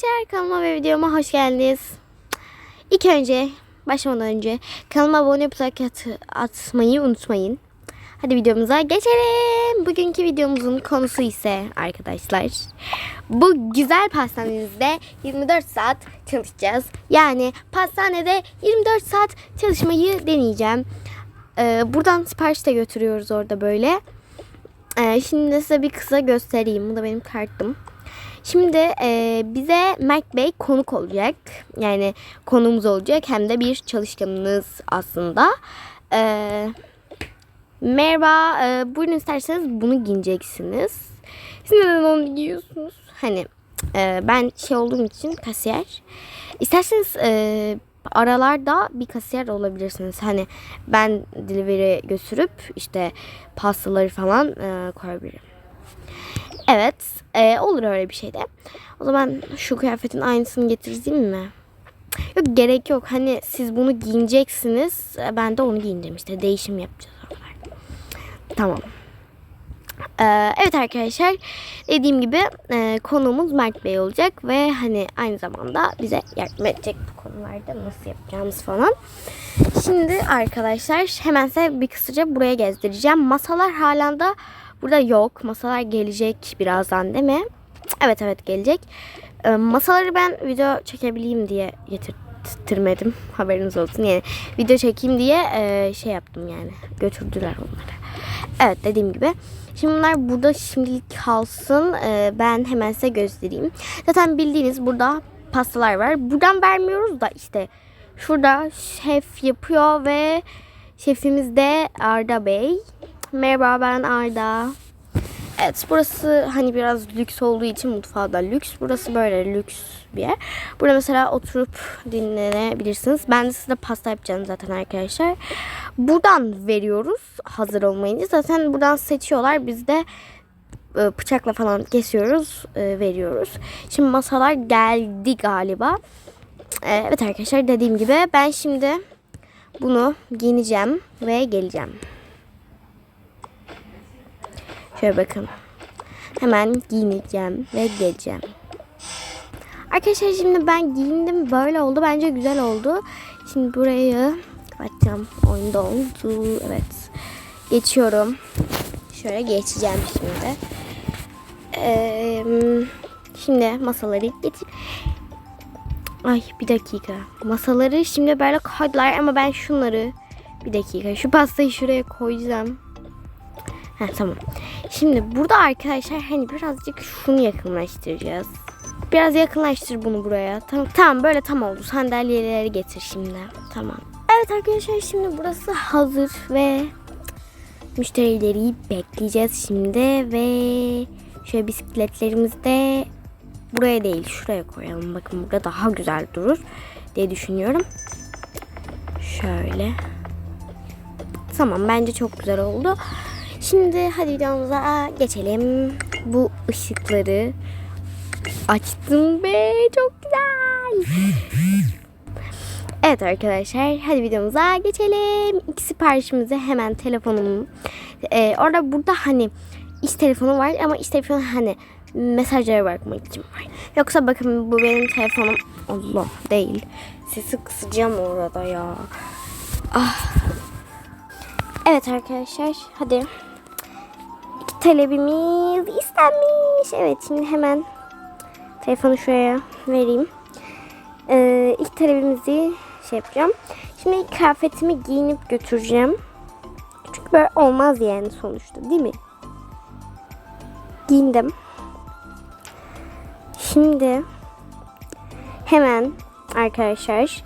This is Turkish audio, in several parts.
arkadaşlar kanalıma ve videoma hoş geldiniz. İlk önce başlamadan önce kanalıma abone olup at- atmayı unutmayın. Hadi videomuza geçelim. Bugünkü videomuzun konusu ise arkadaşlar bu güzel pastanenizde 24 saat çalışacağız. Yani pastanede 24 saat çalışmayı deneyeceğim. Ee, buradan sipariş de götürüyoruz orada böyle. Ee, şimdi size bir kısa göstereyim. Bu da benim kartım. Şimdi e, bize Mert Bey konuk olacak. Yani konuğumuz olacak. Hem de bir çalışkanınız aslında. Ee, merhaba. E, buyurun isterseniz bunu giyeceksiniz. Siz neden onu giyiyorsunuz? Hani e, ben şey olduğum için kasiyer. İsterseniz e, aralarda bir kasiyer olabilirsiniz. Hani ben delivery götürüp işte pastaları falan e, koyabilirim. Evet. e, olur öyle bir şey de. O zaman şu kıyafetin aynısını getireyim mi? Yok gerek yok. Hani siz bunu giyineceksiniz. e, Ben de onu giyineceğim işte. Değişim yapacağız o kadar. Tamam. Ee, evet arkadaşlar dediğim gibi e, konuğumuz Mert Bey olacak ve hani aynı zamanda bize yardım edecek bu konularda nasıl yapacağımız falan. Şimdi arkadaşlar hemen size bir kısaca buraya gezdireceğim. Masalar halen de burada yok. Masalar gelecek birazdan değil mi? Evet evet gelecek. Ee, masaları ben video çekebileyim diye getirtmedim. Haberiniz olsun. Yani video çekeyim diye e, şey yaptım yani. Götürdüler onları. Evet dediğim gibi. Şimdi bunlar burada şimdilik kalsın. Ee, ben hemen size göstereyim. Zaten bildiğiniz burada pastalar var. Buradan vermiyoruz da işte şurada şef yapıyor ve şefimiz de Arda Bey. Merhaba ben Arda. Evet burası hani biraz lüks olduğu için mutfağı da lüks. Burası böyle lüks bir yer. Burada mesela oturup dinlenebilirsiniz. Ben de size pasta yapacağım zaten arkadaşlar. Buradan veriyoruz hazır olmayınca. Zaten buradan seçiyorlar. Biz de e, bıçakla falan kesiyoruz, e, veriyoruz. Şimdi masalar geldi galiba. E, Evet arkadaşlar dediğim gibi ben şimdi bunu giyineceğim ve geleceğim. Şöyle bakın. Hemen giyineceğim ve geleceğim. Arkadaşlar şimdi ben giyindim. Böyle oldu. Bence güzel oldu. Şimdi burayı kapatacağım. Oyunda oldu. Evet. Geçiyorum. Şöyle geçeceğim şimdi. Ee, şimdi masaları getir. Ay bir dakika. Masaları şimdi böyle koydular ama ben şunları bir dakika. Şu pastayı şuraya koyacağım. Ha tamam. Şimdi burada arkadaşlar hani birazcık şunu yakınlaştıracağız. Biraz yakınlaştır bunu buraya. Tamam, tamam böyle tam oldu. Sandalyeleri getir şimdi. Tamam. Evet arkadaşlar şimdi burası hazır ve müşterileri bekleyeceğiz şimdi ve şöyle bisikletlerimizi de buraya değil şuraya koyalım. Bakın burada daha güzel durur diye düşünüyorum. Şöyle. Tamam bence çok güzel oldu. Şimdi hadi videomuza geçelim. Bu ışıkları açtım be çok güzel. Evet arkadaşlar hadi videomuza geçelim. İlk siparişimizi hemen telefonumun ee, orada burada hani iş telefonu var ama iş telefonu hani mesajlara bakmak için var. Yoksa bakın bu benim telefonum Allah değil. Sesi kısacağım orada ya. Ah. Evet arkadaşlar hadi. Talebimiz istenmiş. Evet şimdi hemen telefonu şuraya vereyim. Ee, ilk talebimizi şey yapacağım. Şimdi kıyafetimi giyinip götüreceğim. Çünkü böyle olmaz yani sonuçta değil mi? Giyindim. Şimdi hemen arkadaşlar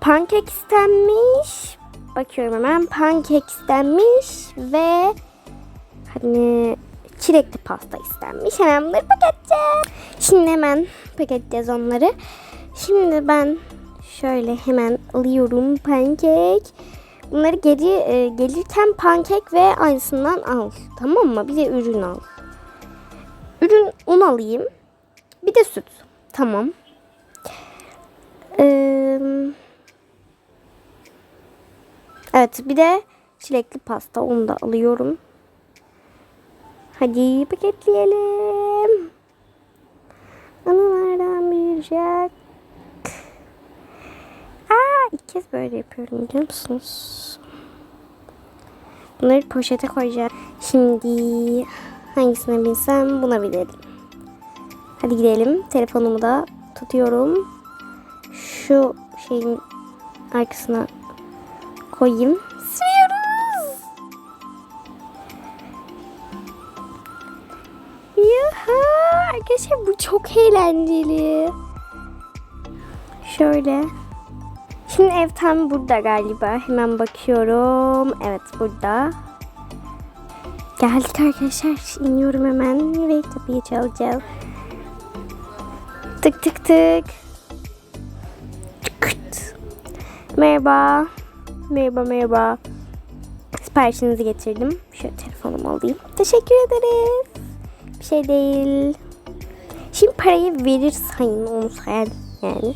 pankek istenmiş. Bakıyorum hemen pankek istenmiş ve hani çilekli pasta istenmiş. Hemen bunları paketleyeceğim. Şimdi hemen paketleyeceğiz onları. Şimdi ben şöyle hemen alıyorum pankek. Bunları geri e, gelirken pankek ve aynısından al. Tamam mı? Bir de ürün al. Ürün un alayım. Bir de süt. Tamam. Ee, evet bir de çilekli pasta. Onu da alıyorum. Hadi paketleyelim. Anılardan bir jack. Aa, ilk kez böyle yapıyorum biliyor musunuz? Bunları poşete koyacağım. Şimdi hangisine binsem buna binelim. Hadi gidelim. Telefonumu da tutuyorum. Şu şeyin arkasına koyayım. Eğlenceli. Şöyle. Şimdi ev tam burada galiba. Hemen bakıyorum. Evet burada. Geldik arkadaşlar. İniyorum hemen ve kapıyı çalacağız. Tık tık tık. Tıkırt. Merhaba. Merhaba merhaba. Siparişinizi getirdim. Şöyle telefonumu alayım. Teşekkür ederiz. Bir şey değil. Şimdi parayı verir sayın onu sayar yani.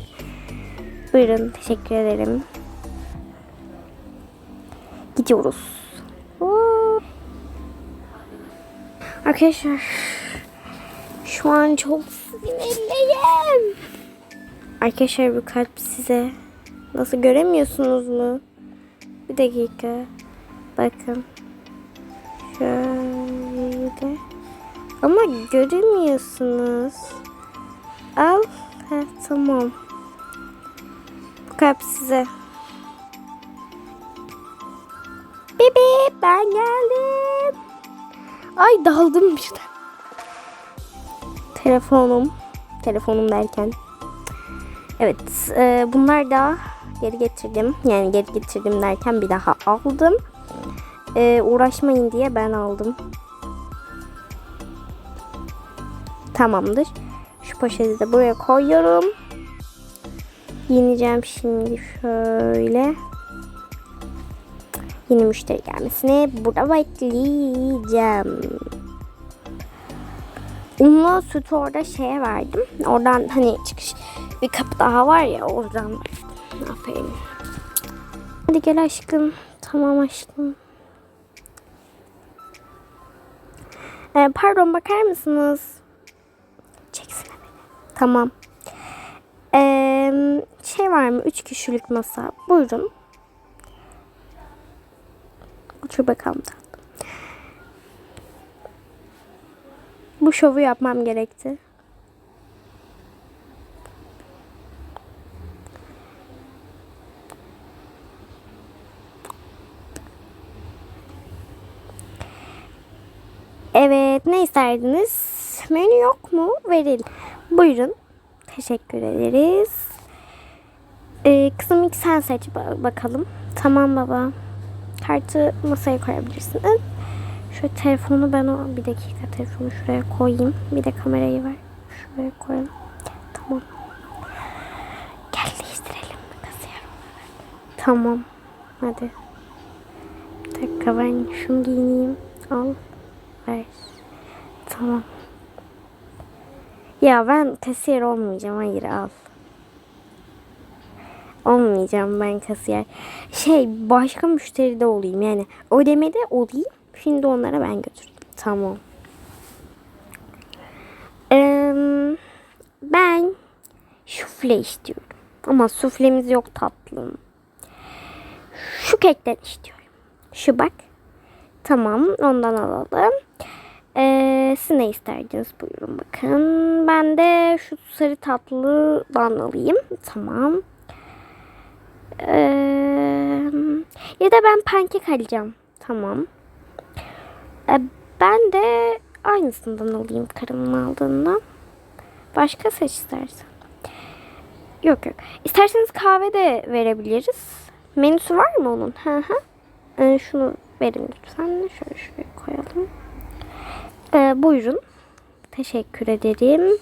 Buyurun teşekkür ederim. Gidiyoruz. Oo. Arkadaşlar şu an çok sinirliyim. Arkadaşlar bu kalp size nasıl göremiyorsunuz mu? Bir dakika. Bakın. Şöyle. Ama göremiyorsunuz. Al. Ha, tamam. Bu kalp size. Bebe ben geldim. Ay daldım birden. Telefonum. Telefonum derken. Evet e, bunlar da geri getirdim. Yani geri getirdim derken bir daha aldım. E, uğraşmayın diye ben aldım. Tamamdır. Şu poşeti de buraya koyuyorum. Yeneceğim şimdi şöyle. Yeni müşteri gelmesini burada bekleyeceğim. Unlu sütü orada şeye verdim. Oradan hani çıkış bir kapı daha var ya oradan. Aferin. Hadi gel aşkım. Tamam aşkım. Ee, pardon bakar mısınız? Çeksene beni. Tamam. Ee, şey var mı? Üç kişilik masa. Buyurun. Otur bakalım tatlım. Bu şovu yapmam gerekti. Evet, ne isterdiniz? Menü yok mu? Verelim. Buyurun. Teşekkür ederiz. Ee, kızım ilk sen seç ba- bakalım. Tamam baba. Kartı masaya koyabilirsiniz. Şu telefonu ben o bir dakika telefonu şuraya koyayım. Bir de kamerayı ver. Şuraya koyalım. Tamam. Gel değiştirelim kasiyer olarak. Tamam. Hadi. Bir dakika ben şunu giyineyim. Al. Ver. Tamam. Ya ben kasiyer olmayacağım. Hayır al. Olmayacağım ben kasiyer. Şey başka müşteri de olayım yani. Ödemede olayım. Şimdi onlara ben götürdüm. Tamam. Ee, ben sufle istiyorum. Ama suflemiz yok tatlım. Şu kekten istiyorum. Şu bak. Tamam ondan alalım. Ee, siz ne isterdiniz buyurun bakın. Ben de şu sarı tatlıdan alayım. Tamam. Ee, ya da ben pankek alacağım. Tamam. Ee, ben de aynısından alayım karımın aldığından. Başka seç istersen. Yok yok. İsterseniz kahve de verebiliriz. Menüsü var mı onun? Hı hı. Ee, şunu verin lütfen. Şöyle şuraya koyalım. Ee, buyurun. Teşekkür ederim.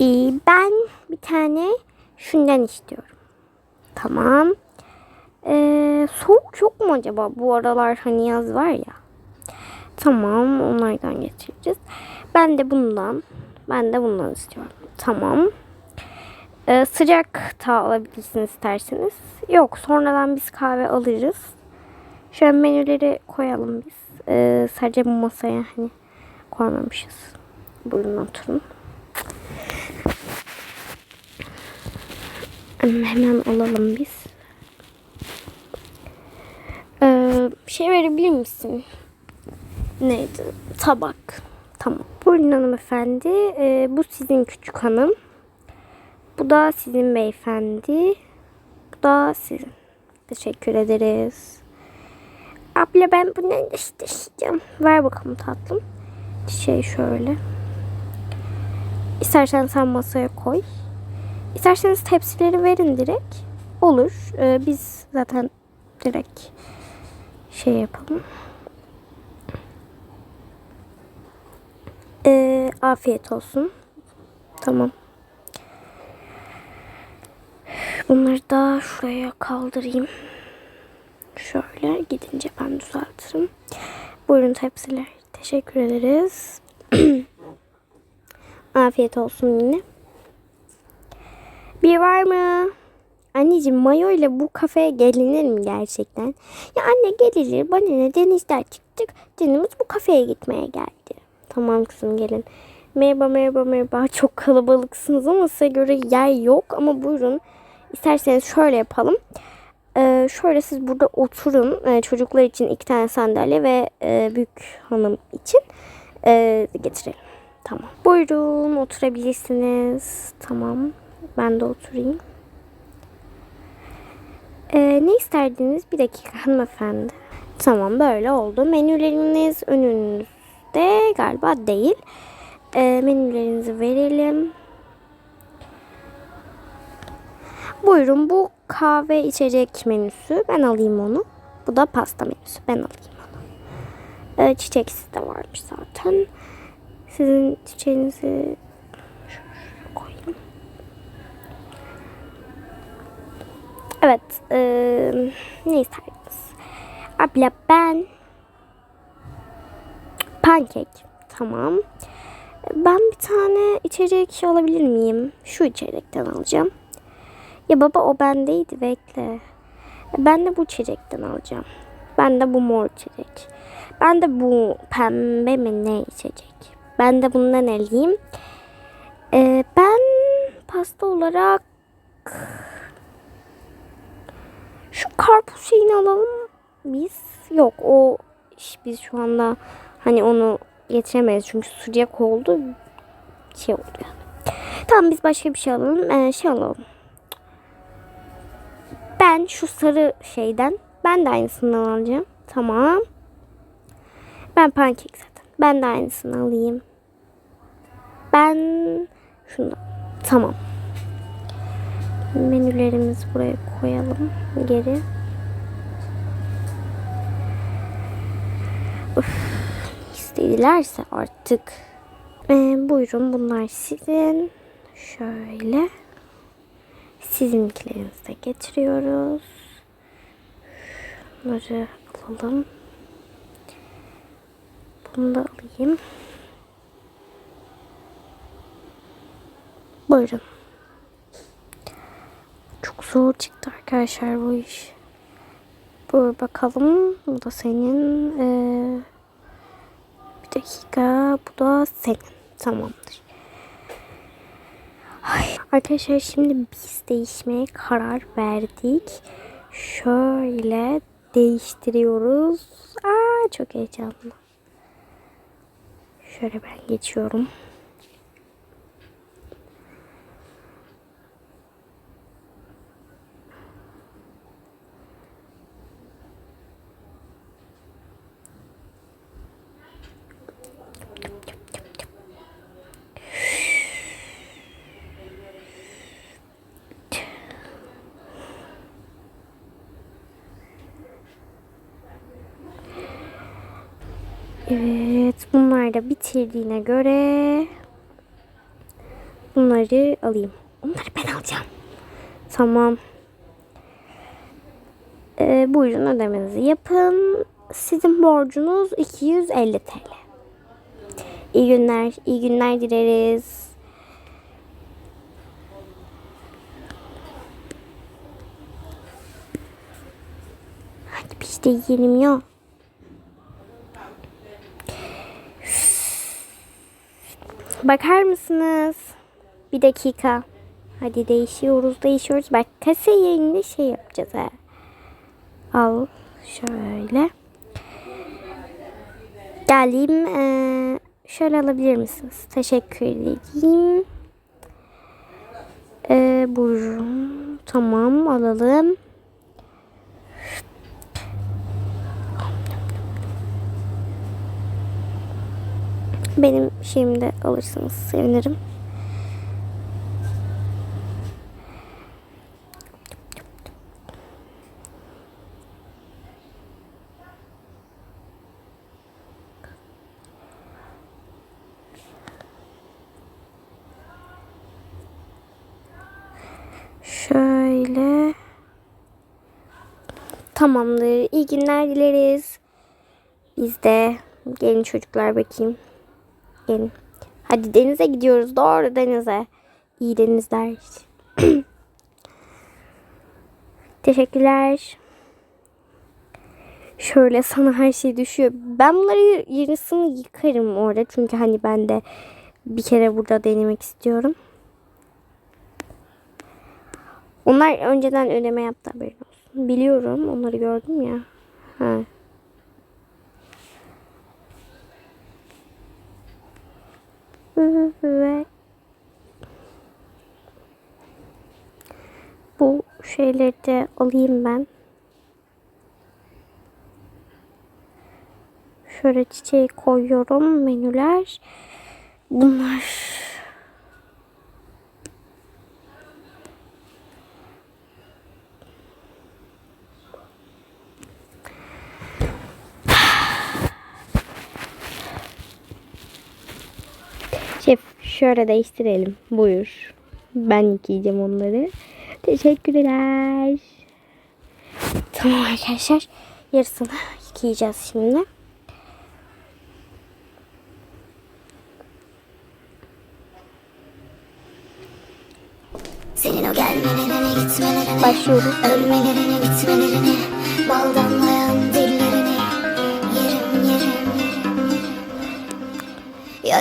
Ee, ben bir tane şundan istiyorum. Tamam. Ee, soğuk yok mu acaba? Bu aralar hani yaz var ya. Tamam onlardan getireceğiz. Ben de bundan. Ben de bundan istiyorum. Tamam. Ee, sıcak da alabilirsiniz isterseniz. Yok sonradan biz kahve alırız. Şöyle menüleri koyalım biz. Ee, sadece bu masaya hani koymamışız. Buyurun oturun. Hemen alalım biz. Ee, şey verebilir misin? Neydi? Tabak. Tamam. Buyurun hanımefendi. Ee, bu sizin küçük hanım. Bu da sizin beyefendi. Bu da sizin. Teşekkür ederiz. Abla ben bunu isteyeceğim. Ver bakalım tatlım. Şey şöyle. İstersen sen masaya koy. İsterseniz tepsileri verin direkt. Olur. Ee, biz zaten direkt şey yapalım. Ee, afiyet olsun. Tamam. Bunları da şuraya kaldırayım. Şöyle gidince ben düzeltirim. Buyurun tepsiler. Teşekkür ederiz. Afiyet olsun yine. Bir var mı? Anneciğim mayo ile bu kafeye gelinir mi gerçekten? Ya anne gelir. Bana ne denizler çıktık. Canımız bu kafeye gitmeye geldi. Tamam kızım gelin. Merhaba merhaba merhaba. Çok kalabalıksınız ama size göre yer yok. Ama buyurun. İsterseniz şöyle yapalım. Ee, şöyle siz burada oturun. Ee, çocuklar için iki tane sandalye ve e, büyük hanım için e, getirelim. Tamam. Buyurun oturabilirsiniz. Tamam. Ben de oturayım. Ee, ne isterdiniz? Bir dakika hanımefendi. Tamam böyle oldu. Menüleriniz önünüzde galiba değil. Ee, menülerinizi verelim. Buyurun bu kahve içecek menüsü. Ben alayım onu. Bu da pasta menüsü. Ben alayım onu. Ee, çiçeksiz de varmış zaten. Sizin çiçeğinizi koyayım. Evet. eee, ne isterdiniz? Abla ben pankek. Tamam. Ben bir tane içecek alabilir miyim? Şu içecekten alacağım. Ya baba o bendeydi bekle. Ben de bu içecekten alacağım. Ben de bu mor içecek. Ben de bu pembe mi ne içecek? Ben de bundan alayım. Ee, ben pasta olarak şu karpuz şeyini alalım biz. Yok o biz şu anda hani onu getiremeyiz çünkü sıcak oldu. Şey oldu yani. Tamam biz başka bir şey alalım. Ee, şey alalım. Ben şu sarı şeyden ben de aynısından alacağım. Tamam. Ben pankek zaten. Ben de aynısını alayım. Ben şunu. Tamam. Menülerimizi buraya koyalım. Geri. Üf, istedilerse artık. Ee, buyurun bunlar sizin. Şöyle. Sizinkilerinizi de getiriyoruz. Bunları alalım. Bunu da alayım. Buyurun. Çok zor çıktı arkadaşlar bu iş. Buyur bakalım. Bu da senin. Ee, bir dakika. Bu da senin. Tamamdır. Ay, arkadaşlar şimdi biz değişmeye karar verdik. Şöyle değiştiriyoruz. Aa çok heyecanlı. Şöyle ben geçiyorum. Evet, bunlar da bitirdiğine göre bunları alayım. Onları ben alacağım. Tamam. Ee, buyurun ödemenizi yapın. Sizin borcunuz 250 TL. İyi günler, iyi günler dileriz. Hadi biz de yiyelim ya. Bakar mısınız? Bir dakika. Hadi değişiyoruz değişiyoruz. Bak kase yerine şey yapacağız ha. Al şöyle. Geleyim. Ee, şöyle alabilir misiniz? Teşekkür edeyim. Ee, buyurun. Tamam alalım. Benim şeyimde alırsanız sevinirim. Şöyle. Tamamdır. İyi günler dileriz. Biz de gelin çocuklar bakayım. Gelin. Hadi denize gidiyoruz. Doğru denize. İyi denizler. Teşekkürler. Şöyle sana her şey düşüyor. Ben bunları yarısını yıkarım orada. Çünkü hani ben de bir kere burada denemek istiyorum. Onlar önceden ödeme yaptı haberin olsun. Biliyorum. Onları gördüm ya. Ha. Ve bu şeyleri de alayım ben. Şöyle çiçeği koyuyorum. Menüler. Bunlar Şef şöyle değiştirelim. Buyur. Ben yıkayacağım onları. Teşekkürler. Tamam arkadaşlar. Yarısını yıkayacağız şimdi. Senin o gelmelerine gitmelerine Başlıyoruz. Ölmelerine bitmelerine Bal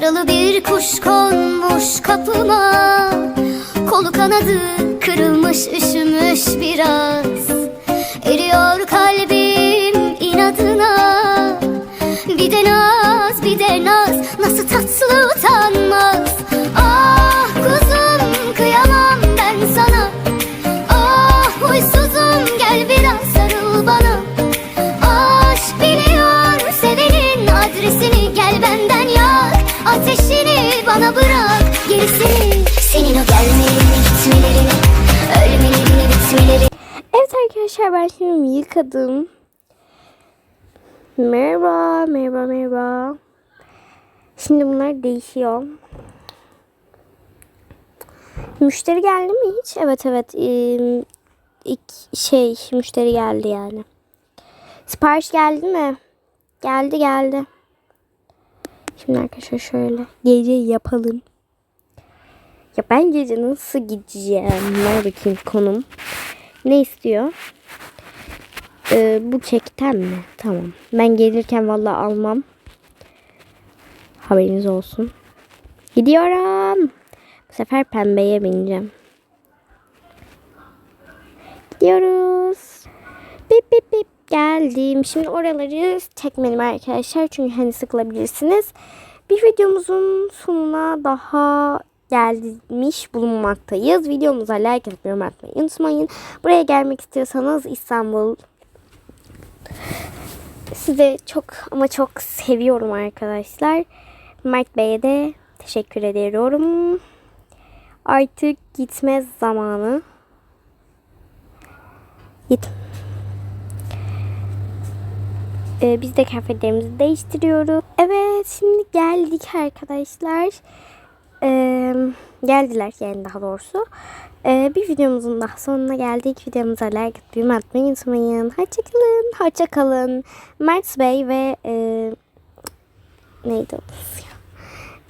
Yaralı bir kuş konmuş kapıma. Kolu kanadı kırılmış üşümüş biraz. Eriyor kalbim inadına. Bir de naz bir de naz. Nasıl tatlı utanmaz bırak gerisini Senin o gelmelerini gitmelerini Ölmelerini bitmelerini Evet arkadaşlar ben şimdi yıkadım. Merhaba, merhaba, merhaba. Şimdi bunlar değişiyor. Müşteri geldi mi hiç? Evet evet. Ee, ilk şey müşteri geldi yani. Sipariş geldi mi? Geldi geldi. Şimdi arkadaşlar şöyle gece yapalım. Ya ben gece nasıl gideceğim? Ver bakayım konum. Ne istiyor? Ee, bu kekten mi? Tamam. Ben gelirken vallahi almam. Haberiniz olsun. Gidiyorum. Bu sefer pembeye bineceğim. Gidiyoruz. Geldim. Şimdi oraları çekmedim arkadaşlar. Çünkü hani sıkılabilirsiniz. Bir videomuzun sonuna daha gelmiş bulunmaktayız. Videomuza like atıp yorum atmayı unutmayın. Buraya gelmek istiyorsanız İstanbul size çok ama çok seviyorum arkadaşlar. Mert Bey'e de teşekkür ediyorum. Artık gitme zamanı. Git. Ee, biz de kıyafetlerimizi değiştiriyoruz. Evet şimdi geldik arkadaşlar. Ee, geldiler yani daha doğrusu. Ee, bir videomuzun daha sonuna geldik. Videomuza like yorum atmayı unutmayın. Hoşçakalın. Hoşçakalın. Mert Bey ve e, neydi ya?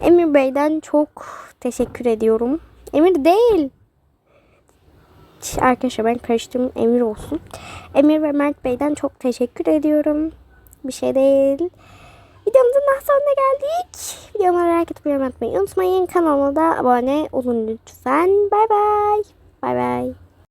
Emir Bey'den çok teşekkür ediyorum. Emir değil. Arkadaşlar ben karıştırdım. Emir olsun. Emir ve Mert Bey'den çok teşekkür ediyorum. Bir şey değil. Videomuzun daha sonuna geldik. Videomu merak etmeyi unutmayın. Unutmayın kanalıma da abone olun lütfen. Bay bay. Bay bay.